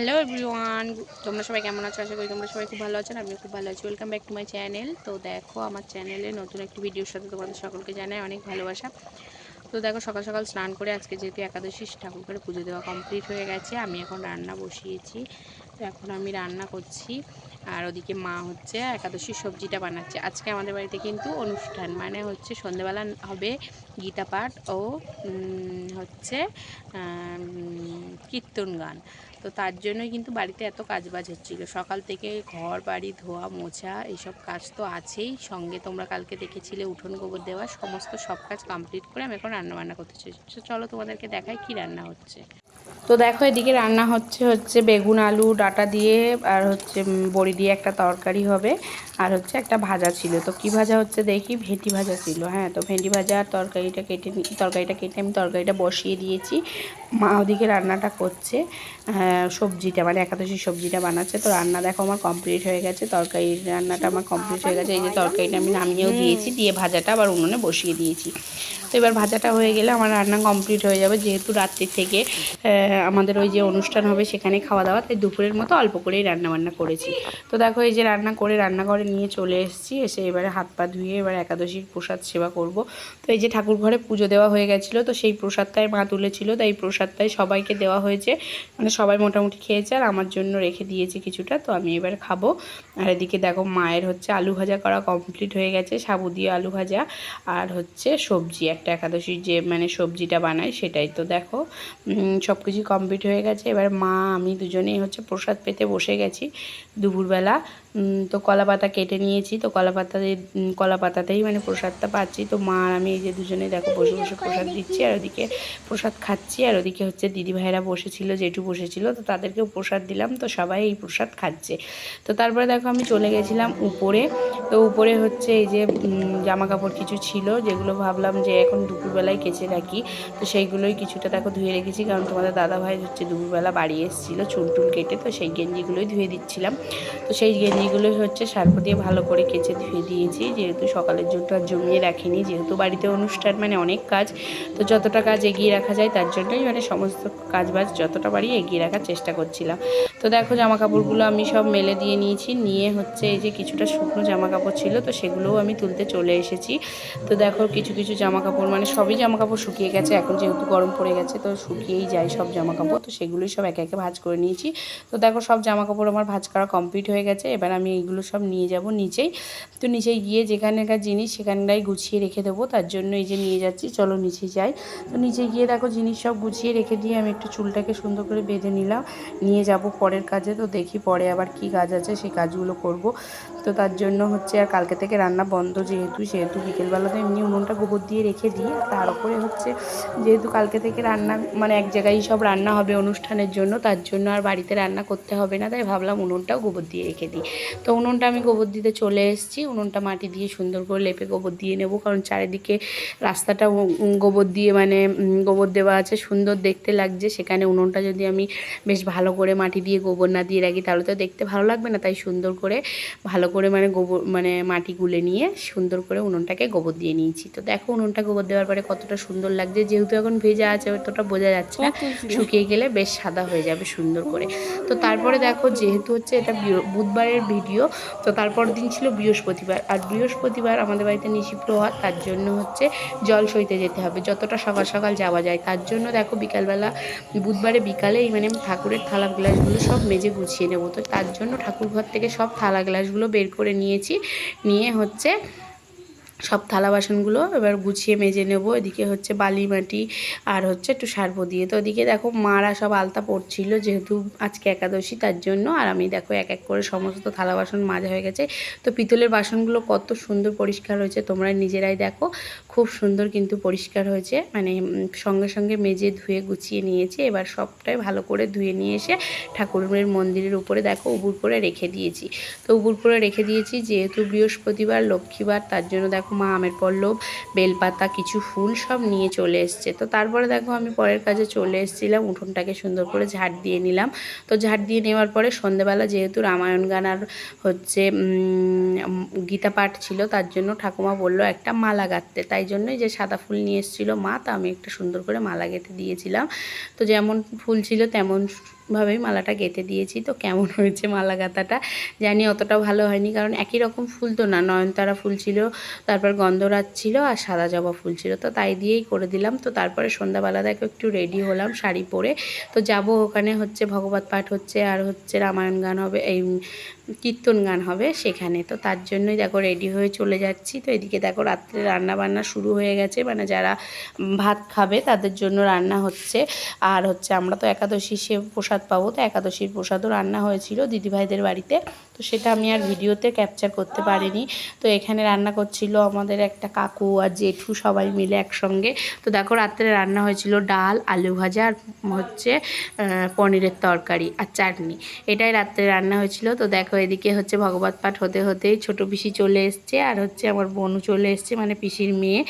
Hello everyone তোমরা সবাই কেমন আছো? আশা করি তোমরা সবাই খুব ভালো আছেন আমি খুব ভালো আছি। Welcome back to my channel তো দেখো, আমার চ্যানেলে নতুন একটি ভিডিওর সাথে তোমাদের সকলকে জানাই অনেক ভালোবাসা। তো দেখো, সকাল সকাল স্নান করে আজকে যেহেতু একাদশী ঠাকুরকে পুজো দেওয়া কমপ্লিট হয়ে গেছে। আমি এখন রান্না বসিয়েছি। তো এখন আমি রান্না করছি। আর ওদিকে মা হচ্ছে একাদশীর সবজিটা বানাচ্ছে। আজকে আমাদের বাড়িতে কিন্তু অনুষ্ঠান মানে হচ্ছে সন্ধেবেলা হবে গীতা পাঠ ও হচ্ছে কীর্তন গান। তো তার জন্যই কিন্তু বাড়িতে এত কাজবাজ হচ্ছিল। সকাল থেকে ঘর, বাড়ি, ধোয়া, মোছা এইসব কাজ তো আছেই। সঙ্গে তোমরা কালকে দেখেছিলে উঠোন, গোবর দেওয়া, সমস্ত সব কাজ কমপ্লিট করে আমি এখন রান্নাবান্না করতে চাই চলো তোমাদেরকে দেখাই কি রান্না হচ্ছে। তো দেখো এদিকে রান্না হচ্ছে হচ্ছে বেগুন, আলু, ডাটা দিয়ে, আর হচ্ছে বড়ি দিয়ে একটা তরকারি হবে, আর হচ্ছে একটা ভাজা ছিল। তো কি ভাজা হচ্ছে দেখি? ভেন্ডি ভাজা ছিল হ্যাঁ। তো ভেন্ডি ভাজা আর তরকারিটা কেটে তরকারিটা কেটে আমি তরকারিটা বসিয়ে দিয়েছি। মা ওদিকে রান্নাটা করছে সবজিটা মানে একাদশী সবজিটা বানাচ্ছে। তো রান্না দেখো আমার কমপ্লিট হয়ে গেছে তরকারি রান্নাটা আমার কমপ্লিট হয়ে গেছে। এই যে তরকারিটা আমি নামিয়েও দিয়েছি, দিয়ে ভাজাটা আবার উনুনে বসিয়ে দিয়েছি। তো এবার ভাজাটা হয়ে গেলে আমার রান্না কমপ্লিট হয়ে যাবে, যেহেতু রাত্রির থেকে আমাদের ওই যে অনুষ্ঠান হবে সেখানে খাওয়া দাওয়া, তাই দুপুরের মতো অল্প করেই রান্না বান্না করেছি। তো দেখো এই যে রান্না করে, রান্নাঘরে নিয়ে চলে এসেছি, এসে এবারে হাত পা ধুয়ে এবার একাদশীর প্রসাদ সেবা করব। তো এই যে ঠাকুর ঘরে পুজো দেওয়া হয়ে গেছিল, তো সেই প্রসাদটাই মা তুলেছিল, তাই প্রসাদটাই সবাইকে দেওয়া হয়েছে। মানে সবাই মোটামুটি খেয়েছে আর আমার জন্য রেখে দিয়েছে কিছুটা, তো আমি এবার খাব। আর এদিকে দেখো মায়ের হচ্ছে আলু ভাজা করা কমপ্লিট হয়ে গেছে, সাবু দিয়ে আলু ভাজা। আর হচ্ছে সবজি, একটা একাদশীর যে মানে সবজিটা বানায় সেটাই তো দেখো। সব কিছু কমপ্লিট হয়ে গেছে। এবার মা, আমি দুজনেই হচ্ছে প্রসাদ পেতে বসে গেছি দুপুরবেলা। তো কলা পাতা কেটে নিয়েছি, তো কলা পাতা কলা পাতাতেই মানে প্রসাদটা পাচ্ছি। তো মা আর আমি এই যে দুজনে দেখো বসে বসে প্রসাদ দিচ্ছি, আর ওদিকে প্রসাদ খাচ্ছি, আর ওদিকে হচ্ছে দিদি ভাইরা বসেছিল, জেঠু বসেছিল, তো তাদেরকেও প্রসাদ দিলাম, তো সবাই এই প্রসাদ খাচ্ছে। তো তারপরে দেখো আমি চলে গেছিলাম উপরে, তো উপরে হচ্ছে এই যে জামা কাপড় কিছু ছিল, যেগুলো ভাবলাম যে এখন দুপুরবেলায় কেচে রাখি, তো সেইগুলোই কিছুটা দেখো ধুয়ে রেখেছি, কারণ তোমাদের দাদা ভাই হচ্ছে দুপুরবেলা বাড়ি এসেছিল চুল টুল কেটে, তো সেই গেঞ্জিগুলোই ধুয়ে দিচ্ছিলাম। তো সেই গেঞ্জিগুলোই হচ্ছে সার্ফ দিয়ে ভালো করে কেচে ধুয়ে দিয়েছি। যেহেতু সকালের জন্য আর জমিয়ে রাখিনি, যেহেতু বাড়িতে অনুষ্ঠান মানে অনেক কাজ, তো যতটা কাজ এগিয়ে রাখা যায় তার জন্যই মানে সমস্ত কাজ বাজ যতটা পারি এগিয়ে রাখার চেষ্টা করছিলাম। তো দেখো জামা কাপড়গুলো আমি সব মেলে দিয়ে নিয়েছি, নিয়ে হচ্ছে এই যে কিছুটা শুকনো জামা কাপড় ছিল, তো সেগুলোও আমি তুলতে চলে এসেছি। তো দেখো কিছু কিছু জামা কাপড় মানে সবই জামা কাপড় শুকিয়ে গেছে, এখন যেহেতু গরম পড়ে গেছে তো শুকিয়েই যায় সব জামা কাপড় তো সেগুলোই সব একে একে ভাঁজ করে নিয়েছি। তো দেখো সব জামা কাপড় আমার ভাঁজ করা কমপ্লিট হয়ে গেছে, এবার আমি এইগুলো সব নিয়ে যাব নিচেই। তো নিচে গিয়ে যেখানকার জিনিস সেখানটাই গুছিয়ে রেখে দেবো, তার জন্য এই যে নিয়ে যাচ্ছি, চলো নিচে যাই। তো নিচে গিয়ে দেখো জিনিস সব গুছিয়ে রেখে দিয়ে আমি একটু চুলটাকে সুন্দর করে বেঁধে নিলাম, নিয়ে যাব পরের কাজে। তো দেখি পরে আবার কি কাজ আছে, সেই কাজগুলো করব। তো তার জন্য হচ্ছে আর কালকে থেকে রান্না বন্ধ যেহেতু, সেহেতু বিকেলবেলা তো এমনি উনুনটা গোবর দিয়ে রেখে দিই। তার উপরে হচ্ছে যেহেতু কালকে থেকে রান্না মানে এক জায়গায় সব রান্না হবে অনুষ্ঠানের জন্য, তার জন্য আর বাড়িতে রান্না করতে হবে না, তাই ভাবলাম উনুনটাও গোবর দিয়ে রেখে দিই। তো উনুনটা আমি গোবর দিতে চলে এসেছি। উনুনটা মাটি দিয়ে সুন্দর করে লেপে গোবর দিয়ে নেব কারণ চারিদিকে রাস্তাটা গোবর দিয়ে মানে গোবর দেওয়া আছে। সুন্দর দেখতে লাগছে। সেখানে উনুনটা যদি আমি বেশ ভালো করে মাটি দিয়ে গোবর না দিয়ে রাখি তাহলে তো দেখতে ভালো লাগবে না। তাই সুন্দর করে ভালো করে মানে গোবর মানে মাটি গুলে নিয়ে সুন্দর করে উনুনটাকে গোবর দিয়ে নিয়েছি। তো দেখো উনুনটা গোবর দেওয়ার পরে কতটা সুন্দর লাগছে। যেহেতু এখন ভেজা আছে অতটা বোঝা যাচ্ছে না। শুকিয়ে গেলে বেশ সাদা হয়ে যাবে সুন্দর করে। তো তারপরে দেখো যেহেতু হচ্ছে এটা বুধবারের ভিডিও। তো তারপর দিন ছিল বৃহস্পতিবার। আর বৃহস্পতিবার আমাদের বাড়িতে নিশি প্রহার তার জন্য হচ্ছে জল সইতে যেতে হবে। যতটা সকাল সকাল যাওয়া যায়, তার জন্য দেখো বিকালবেলা, বুধবারে বিকালেই মানে ঠাকুরের থালা গ্লাসগুলো সব মেজে গুছিয়ে নেব। তো তার জন্য ঠাকুর ঘর থেকে সব থালা গ্লাসগুলো বের করে নিয়েছি। নিয়ে হচ্ছে সব থালা বাসনগুলো এবার গুছিয়ে মেজে নেব। এদিকে হচ্ছে বালি মাটি আর হচ্ছে একটু সার্ব দিয়ে। তো ওদিকে দেখো মারা সব আলতা পড়ছিল যেহেতু আজকে একাদশী, তার জন্য। আর আমি দেখো এক এক করে সমস্ত থালা বাসন মাজা হয়ে গেছে। তো পিতলের বাসনগুলো কত সুন্দর পরিষ্কার হয়েছে তোমরা নিজেরাই দেখো। খুব সুন্দর কিন্তু পরিষ্কার হয়েছে। মানে সঙ্গে সঙ্গে মেজে ধুয়ে গুছিয়ে নিয়েছি। এবার সবটাই ভালো করে ধুয়ে নিয়ে এসে ঠাকুরের মন্দিরের উপরে দেখো উবুর করে রেখে দিয়েছি। তো উবুর করে রেখে দিয়েছি যেহেতু বৃহস্পতিবার, লক্ষ্মীবার, তার জন্য দেখো মা আমের পল্লব, বেলপাতা, কিছু ফুল সব নিয়ে চলে এসছে। তো তারপরে দেখো আমি পরের কাজে চলে এসেছিলাম, উঠোনটাকে সুন্দর করে ঝাড় দিয়ে নিলাম। তো ঝাড় দিয়ে নেওয়ার পরে সন্ধেবেলা যেহেতু রামায়ণ গান আর হচ্ছে গীতা পাঠ ছিল, তার জন্য ঠাকুমা বলল, একটা মালা গাঁথতে। তাই জন্যই যে সাদা ফুল নিয়ে এসেছিল মা, তা আমি একটা সুন্দর করে মালা গেঁথে দিয়েছিলাম। তো যেমন ফুল ছিল তেমন ভাবেই মালাটা গেঁথে দিয়েছি। তো কেমন হয়েছে মালা গাঁথাটা জানি অতটা ভালো হয়নি, কারণ একই রকম ফুল তো না। নয়নতারা ফুল ছিল, তারপর গন্ধরাজ ছিল আর সাদা জবা ফুল ছিল। তো তাই দিয়েই করে দিলাম। তো তারপরে সন্ধ্যাবেলা দেখো একটু রেডি হলাম শাড়ি পরে। তো যাব ওখানে হচ্ছে ভগবত পাঠ হচ্ছে, আর হচ্ছে রামায়ণ গান হবে, এই কীর্তন গান হবে সেখানে। তো তার জন্যই দেখো রেডি হয়ে চলে যাচ্ছি। তো এদিকে দেখো রাত্রে রান্না বান্না শুরু হয়ে গেছে। মানে যারা ভাত খাবে তাদের জন্য রান্না হচ্ছে। আর হচ্ছে আমরা তো একাদশী সে প্রসাদ পাবো। তো একাদশীর প্রসাদও রান্না হয়েছিল দিদিভাইদের বাড়িতে। তো সেটা আমি আর ভিডিওতে ক্যাপচার করতে পারিনি। তো এখানে রান্না করছিল আমাদের একটা কাকু আর জেঠু সবাই মিলে একসঙ্গে। তো দেখো রাত্রে রান্না হয়েছিল ডাল, আলু ভাজা আর হচ্ছে পনিরের তরকারি আর চাটনি। এটাই রাত্রে রান্না হয়েছিল। তো দেখো এদিকে হচ্ছে ভগবত পাঠ হতে হতেই ছোট পিসি চলে এসছে আর হচ্ছে আমার বোনও চলে এসছে মানে পিসির মেয়ে।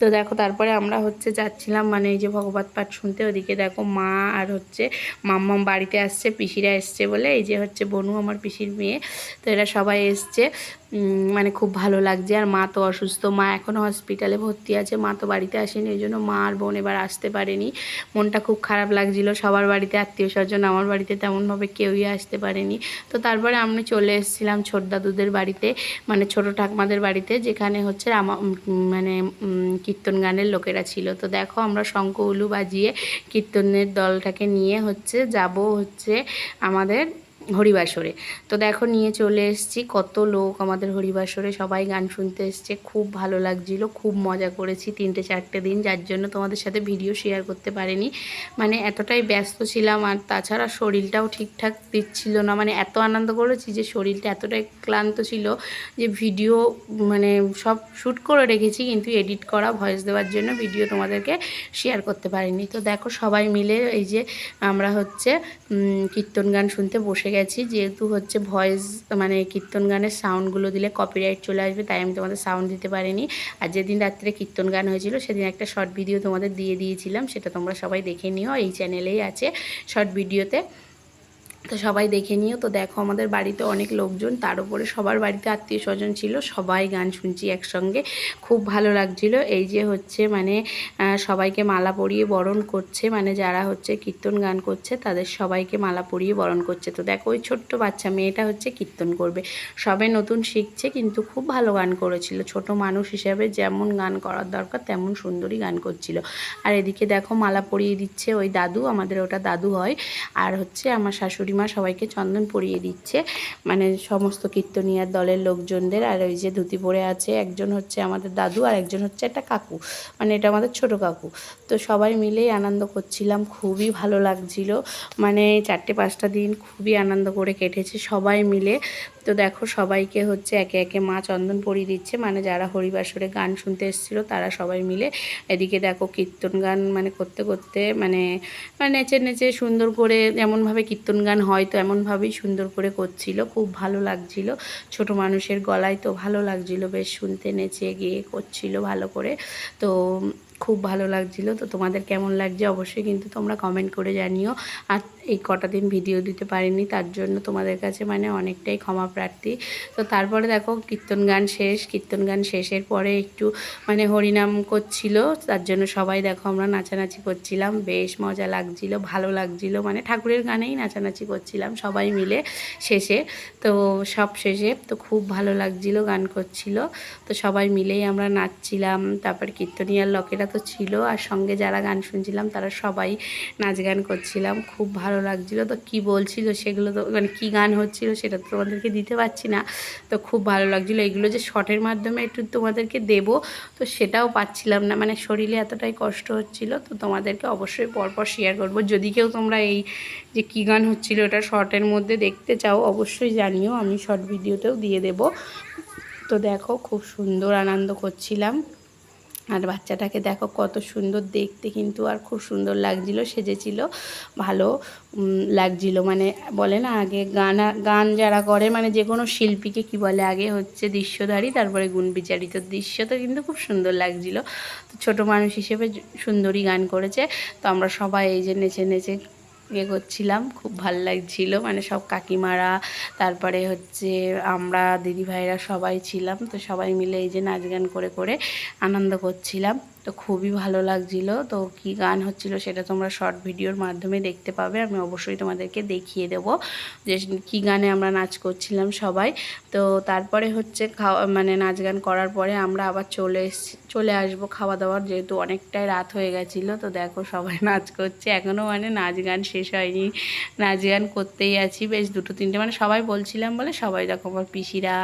তো দেখো, তারপরে আমরা হচ্ছে যাচ্ছিলাম মানে এই যে ভগবত পাঠ শুনতে, ওদিকে দেখো মা আর হচ্ছে মাম্মাম বাড়িতে আসছে, পিসিরা এসছে বলে, এই যে হচ্ছে বনু আমার পিসির মেয়ে। তো এরা সবাই এসছে। মানে খুব ভালো লাগছে। আর মা তো অসুস্থ। মা এখনও হসপিটালে ভর্তি আছে। মা তো বাড়িতে আসেনি, ওই জন্য মা আর বোন এবার আসতে পারেনি। মনটা খুব খারাপ লাগছিল। সবার বাড়িতে আত্মীয় স্বজন, আমার বাড়িতে তেমনভাবে কেউই আসতে পারেনি। তো তারপরে আমি চলে এসেছিলাম ছোট দাদুদের বাড়িতে মানে ছোট ঠাকমাদের বাড়িতে, যেখানে হচ্ছে আমা মানে কীর্তন গানের লোকেরা ছিল। তো দেখো আমরা শঙ্খ উলু বাজিয়ে কীর্তনের দলটাকে নিয়ে হচ্ছে যাব হচ্ছে আমাদের হরিবাসরে। তো দেখো, নিয়ে চলে এসেছি। কত লোক আমাদের হরিবাসরে। সবাই গান শুনতে এসছে। খুব ভালো লাগছিল। খুব মজা করেছি তিনটে, চারটে দিন। যার জন্য তোমাদের সাথে ভিডিও শেয়ার করতে পারিনি। মানে এতটাই ব্যস্ত ছিলাম আর তাছাড়া শরীরটাও ঠিকঠাক দিচ্ছিল না। মানে এত আনন্দ করেছি যে শরীরটা এতটাই ক্লান্ত ছিল যে ভিডিও মানে সব শ্যুট করে রেখেছি। কিন্তু এডিট করা ভয়েস দেওয়ার জন্য ভিডিও তোমাদেরকে শেয়ার করতে পারিনি। তো দেখো, সবাই মিলে এই যে আমরা হচ্ছে কীর্তন গান শুনতে বসে গেছি যেহেতু হচ্ছে ভয়েস মানে কীর্তন গানের সাউন্ডগুলো দিলে কপিরাইট চলে আসবে, তাই আমি তোমাদের সাউন্ড দিতে পারিনি। আর যেদিন রাত্রে কীর্তন গান হয়েছিল, সেদিন একটা শর্ট ভিডিও তোমাদের দিয়ে দিয়েছিলাম, সেটা তোমরা সবাই দেখে নিও, এই চ্যানেলেই আছে শর্ট ভিডিওতে তো সবাই দেখে নিও। তো দেখো আমাদের বাড়িতে অনেক লোকজন, তার উপরে সবার বাড়িতে আত্মীয় স্বজন ছিল, সবাই গান শুনছি একসঙ্গে। খুব ভালো লাগছিল। এই যে হচ্ছে মানে সবাইকে মালা পরিয়ে বরণ করছে মানে যারা হচ্ছে কীর্তন গান করছে, তাদের সবাইকে মালা পরিয়ে বরণ করছে। তো দেখো ওই ছোট্ট বাচ্চা মেয়েটা হচ্ছে কীর্তন করবে। সবে নতুন শিখছে, কিন্তু খুব ভালো গান করেছিল। ছোট মানুষ হিসেবে যেমন গান করার দরকার, তেমন সুন্দরী গান করছিল। আর এদিকে দেখো মালা পরিয়ে দিচ্ছে ওই দাদু, আমাদের ওটা দাদু হয়। আর হচ্ছে আমার শাশুড়ি মা সবাইকে চন্দন পরিয়ে দিচ্ছে। মানে সমস্ত কীর্তনিয়ার দলের লোকজনদের। আর ওই যে ধুতি পরে আছে একজন হচ্ছে আমাদের দাদু আর একজন হচ্ছে একটা কাকু। মানে এটা আমাদের ছোট কাকু। তো সবাই মিলেই আনন্দ করছিলাম। খুবই ভালো লাগছিল। মানে চারটে পাঁচটা দিন খুবই আনন্দ করে কেটেছে সবাই মিলে। তো দেখো সবাইকে হচ্ছে একে একে মা চন্দন পরিয়ে দিচ্ছে। মানে যারা হরিবাসরে গান শুনতে এসেছিল, তারা সবাই মিলে এদিকে দেখো কীর্তন গান মানে করতে করতে মানে মানে নেচে নেচে সুন্দর করে এমনভাবে কীর্তন গান হয় তো এমনভাবেই সুন্দর করে করছিল। খুব ভালো লাগছিল। ছোট মানুষের গলায় তো ভালো লাগছিল, বেশ শুনতে নেচে গিয়ে করছিল ভালো করে। তো খুব ভালো লাগছিল। তো তোমাদের কেমন লাগছে অবশ্যই কিন্তু তোমরা কমেন্ট করে জানিও। আর এই কটা দিন ভিডিও দিতে পারিনি, তার জন্য তোমাদের কাছে মানে অনেকটাই ক্ষমা প্রার্থী। তো তারপরে দেখো, কীর্তন গান শেষ, কীর্তন গান শেষের পরে একটু মানে হরিনাম করছিল, তার জন্য সবাই দেখো আমরা নাচানাচি করছিলাম, বেশ মজা লাগছিল, ভালো লাগছিল মানে ঠাকুরের গানেই নাচানাচি করছিলাম সবাই মিলে শেষে, তো সব শেষে তো খুব ভালো লাগছিল, গান করছিল, তো সবাই মিলেই আমরা নাচছিলাম, তারপর কীর্তনিয়ার লোকেরা তো ছিল, আর সঙ্গে যারা গান শুনছিলাম তারা সবাই নাচ গান করছিলাম, খুব ভালো লাগছিল। তো কি বলছিল সেগুলো তো মানে কী গান হচ্ছিল সেটা তো তোমাদেরকে দিতে পারছি না। তো খুব ভালো লাগছিল। এগুলো যে শর্টের মাধ্যমে একটু তোমাদেরকে দেব, তো সেটাও পাচ্ছিলাম না। মানে শরীরে এতটাই কষ্ট হচ্ছিল, তো তোমাদেরকে অবশ্যই পরপর শেয়ার করব। যদি কেউ তোমরা এই যে কী গান হচ্ছিল এটা শর্টের মধ্যে দেখতে চাও, অবশ্যই জানিও। আমি শর্ট ভিডিওতেও দিয়ে দেব। তো দেখো, খুব সুন্দর আনন্দ করছিলাম। আর বাচ্চাটাকে দেখো কত সুন্দর দেখতে কিন্তু আর খুব সুন্দর লাগছিল, সেজেছিল। ভালো লাগছিল। মানে বলে না, আগে গানা, গান যারা করে মানে যে কোনো শিল্পীকে কি বলে, আগে হচ্ছে দৃশ্যধারী, তারপরে গুণ বিচারিত দৃশ্য, তো কিন্তু খুব সুন্দর লাগছিল। তো ছোটো মানুষ হিসেবে সুন্দরী গান করেছে। তো আমরা সবাই এই যে নেচে নেচে ইয়ে করছিলাম, খুব ভালো লাগছিল। মানে সব কাকিমারা, তারপরে হচ্ছে আমরা, দিদিভাইরা সবাই ছিলাম। তো সবাই মিলে এই যে নাচ গান করে করে আনন্দ করছিলাম। তো খুবই ভালো লাগছিল। তো কি গান হচ্ছিল সেটা তোমরা শর্ট ভিডিওর মাধ্যমে দেখতে পাবে। আমি অবশ্যই তোমাদেরকে দেখিয়ে দেব যে কি গানে আমরা নাচ করছিলাম সবাই। তো তারপরে হচ্ছে খাওয়া মানে নাচ গান করার পরে আমরা আবার চলে চলে আসব খাওয়া দাওয়ার যেহেতু অনেকটাই রাত হয়ে গেছিল। তো দেখো সবাই নাচ করছে। এখনও মানে নাচ গান শেষ হয়নি। নাচ গান করতেই আছি। বেশ দুটো তিনটে মানে সবাই বলছিলাম বলে সবাই দেখো আমার পিসিরা,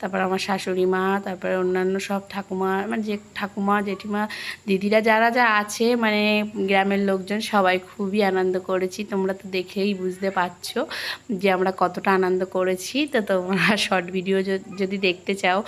তারপর আমার শাশুড়ি মা, তারপরে অন্যান্য সব ঠাকুমা মানে যে ঠাকুমা, জেঠিমা দিদিরা যারা যা আছে মানে গ্রামের লোকজন, সবাই খুবই আনন্দ করেছি। তোমরা তো দেখেই বুঝতে পারছ যে আমরা কতটা আনন্দ করেছি। তো তোমরা শর্ট ভিডিও যদি দেখতে চাও,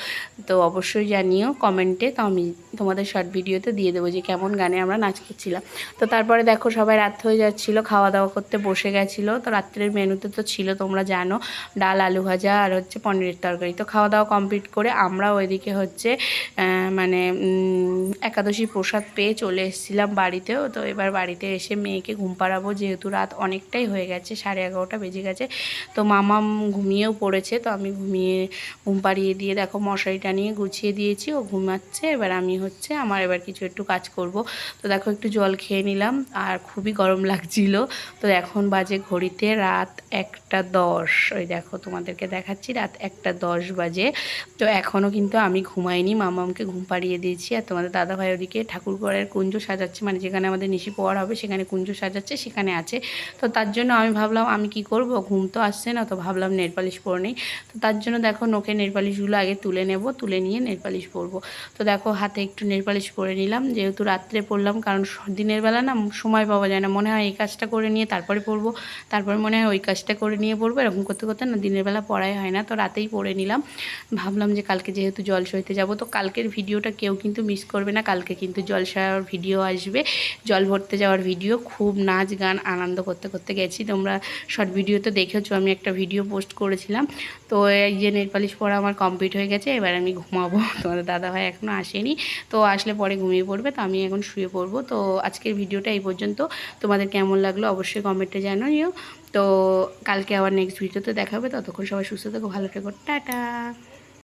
তো অবশ্যই জানিও কমেন্টে। তো আমি তোমাদের শর্ট ভিডিওতে দিয়ে দেবো যে কেমন গানে আমরা নাচ করছিলাম। তো তারপরে দেখো সবাই রাত হয়ে যাচ্ছিল খাওয়া দাওয়া করতে বসে গেছিল। তো রাত্রের মেনুতে তো ছিল, তোমরা জানো, ডাল, আলু ভাজা আর হচ্ছে পনিরের তরকারি। তো খাওয়া দাওয়া কমপ্লিট করে আমরা ওইদিকে হচ্ছে মানে একাদশী প্রসাদ পেয়ে চলে এসেছিলাম বাড়িতেও। তো এবার বাড়িতে এসে মেয়েকে ঘুম পাড়াবো যেহেতু রাত অনেকটাই হয়ে গেছে, সাড়ে এগারোটা বেজে গেছে। তো মামাম ঘুমিয়েও পড়েছে, তো আমি ঘুমিয়ে ঘুম পাড়িয়ে দিয়ে দেখো মশারিটা নিয়ে গুছিয়ে দিয়েছি, ও ঘুমাচ্ছে। এবার আমি হচ্ছে আমার এবার কিছু একটু কাজ করব। তো দেখো একটু জল খেয়ে নিলাম, আর খুবই গরম লাগছিল। তো এখন বাজে ঘড়িতে রাত একটা দশ। ওই দেখো তোমাদেরকে দেখাচ্ছি, রাত একটা দশ বাজে। তো এখনও কিন্তু আমি ঘুমাইনি, মামামকে ঘুম পাড়িয়ে দিয়েছি। আর তোমাদের দাদাভাই ওদিকে ঠাকুর ঘরের কুঞ্জ সাজাচ্ছে মানে যেখানে আমাদের নিশি পোয়ার হবে সেখানে কুঞ্জ সাজাচ্ছে, সেখানে আছে। তো তার জন্য আমি ভাবলাম, আমি কি করব? ঘুম তো আসছে না, তো ভাবলাম নেল পালিশ পরে নিই। তো তার জন্য দেখো নোকে নেল পালিশগুলো আগে তুলে নেব, তুলে নিয়ে নেল পালিশ পরবো। তো দেখো হাতে একটু নেল পালিশ পরে নিলাম, যেহেতু রাত্রে পরলাম, কারণ দিনের বেলা না সময় পাওয়া যায় না। মনে হয় এই কাজটা করে নিয়ে তারপরে পরবো, তারপরে মনে হয় ওই কাজটা করে নিয়ে পড়ব এরকম করতে করতে না দিনের বেলা পড়াই হয় না। তো রাতেই পড়ে নিলাম। ভাবলাম যে কালকে যেহেতু জল সইতে যাব, তো কালকের ভিডিওটা কেউ কিন্তু মিস করবে না, কালকে কিন্তু জল সয়ার ভিডিও আসবে। জল ভরতে যাওয়ার ভিডিও, খুব নাচ গান আনন্দ করতে করতে গেছি। তোমরা শর্ট ভিডিওতে দেখেছ, আমি একটা ভিডিও পোস্ট করেছিলাম। তো এই যে নেল পালিশ পরা আমার কমপ্লিট হয়ে গেছে, এবার আমি ঘুমাবো। তোমাদের দাদাভাই এখনও আসেনি। তো আসলে পরে ঘুমিয়ে পড়বে, তো আমি এখন শুয়ে পড়ব। তো আজকের ভিডিওটা এই পর্যন্ত। তোমাদের কেমন লাগল অবশ্যই কমেন্টে জানাইও তো কালকে আবার নেক্সট ভিডিওতে দেখাবে। ততক্ষণ সবাই সুস্থ থেকো, ভালো থেকো। টাটা!